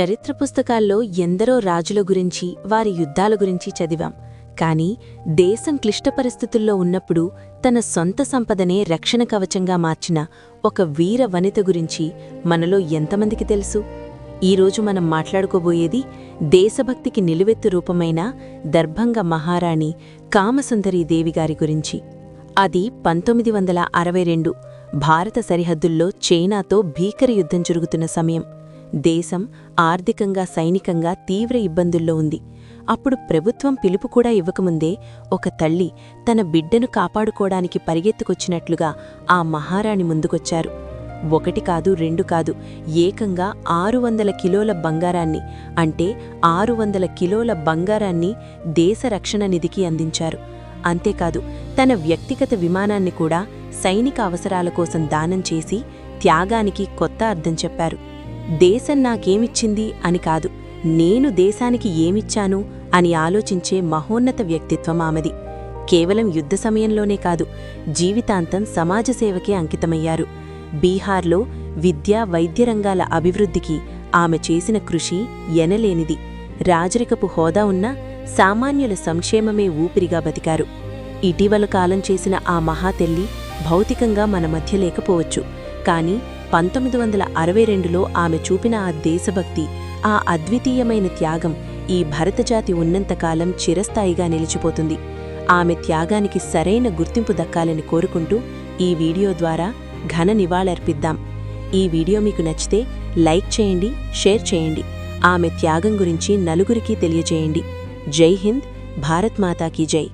చరిత్ర పుస్తకాల్లో ఎందరో రాజుల గురించి వారి యుద్ధాల గురించి చదివాం. కాని దేశం క్లిష్ట పరిస్థితుల్లో ఉన్నప్పుడు తన సొంత సంపదనే రక్షణ కవచంగా మార్చిన ఒక వీర వనిత గురించి మనలో ఎంతమందికి తెలుసు? ఈరోజు మనం మాట్లాడుకోబోయేది దేశభక్తికి నిలువెత్తు రూపమైన దర్భంగ మహారాణి కామసుందరీ గారి గురించి. అది పంతొమ్మిది వందల అరవై రెండు భారత సరిహద్దుల్లో చైనాతో భీకర యుద్ధం జరుగుతున్న సమయం. దేశం ఆర్థికంగా సైనికంగా తీవ్ర ఇబ్బందుల్లో ఉంది. అప్పుడు ప్రభుత్వం పిలుపు కూడా ఇవ్వకముందే ఒక తల్లి తన బిడ్డను కాపాడుకోవడానికి పరిగెత్తుకొచ్చినట్లుగా ఆ మహారాణి ముందుకొచ్చారు. ఒకటి కాదు రెండు కాదు ఏకంగా ఆరు వందల కిలోల బంగారాన్ని అంటే ఆరు వందల కిలోల బంగారాన్ని దేశ రక్షణ నిధికి అందించారు. అంతేకాదు తన వ్యక్తిగత విమానాన్ని కూడా సైనిక అవసరాల కోసం దానం చేసి త్యాగానికి కొత్త అర్థం చెప్పారు. దేశం నాకేమిచ్చింది అని కాదు నేను దేశానికి ఏమిచ్చాను అని ఆలోచించే మహోన్నత వ్యక్తిత్వం ఆమెది. కేవలం యుద్ధ సమయంలోనే కాదు జీవితాంతం సమాజ సేవకే అంకితమయ్యారు. బీహార్లో విద్యా వైద్య రంగాల అభివృద్ధికి ఆమె చేసిన కృషి ఎనలేనిది. రాజరికపు హోదా ఉన్న సామాన్యుల సంక్షేమమే ఊపిరిగా బతికారు. ఇటీవల కాలం చేసిన ఆ మహాతెల్లి భౌతికంగా మన మధ్య లేకపోవచ్చు కాని పంతొమ్మిది వందల అరవై రెండులో ఆమె చూపిన ఆ దేశభక్తి ఆ అద్వితీయమైన త్యాగం ఈ భరతజాతి ఉన్నంతకాలం చిరస్థాయిగా నిలిచిపోతుంది. ఆమె త్యాగానికి సరైన గుర్తింపు దక్కాలని కోరుకుంటూ ఈ వీడియో ద్వారా ఘన నివాళర్పిద్దాం ఈ వీడియో మీకు నచ్చితే లైక్ చేయండి షేర్ చేయండి. ఆమె త్యాగం గురించి నలుగురికి తెలియజేయండి. జై హింద్ భారత్ మాతాకి జై.